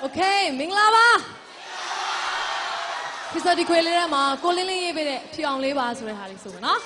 โอเคမင်္ဂလာပါခရစ်စတီခွေလေးထဲမှာကိုလင်းလေးရေးပေးတဲ့ဖြူအောင်လေးပါဆိုတဲ့ဟာလေးဆိုမယ်နော်